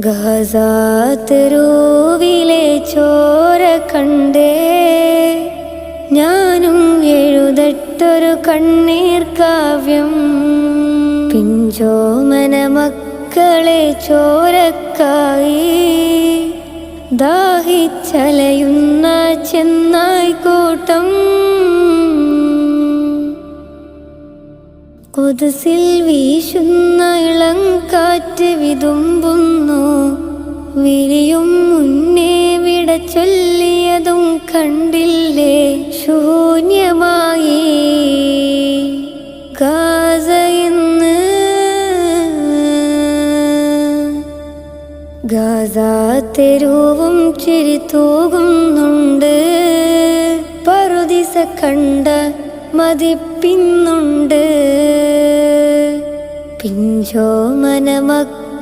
ഗസാതെരുവിലെ ചോര കണ്ടേ. ഞാനും എഴുതട്ടൊരു കണ്ണീർ കാവ്യം. പിഞ്ചോമന മക്കളെ ചോരക്കായി. ദാഹിച്ചലയുന്ന ചെന്നായിക്കൂട്ടം കൊതുസിൽ വീശുന്ന ഇളം കാറ്റ് വിരിയും മുന്നേ വിട ചൊല്ലിയതും കണ്ടില്ലേ? ശൂന്യമായി. ഗാസ ഇന്ന് ഗാസ തെരുവും ചിരി തൂകുന്നുണ്ട്. പറുദിസ കണ്ട മതിപ്പിന്നുണ്ട്. പിഞ്ചോ മനമക്ക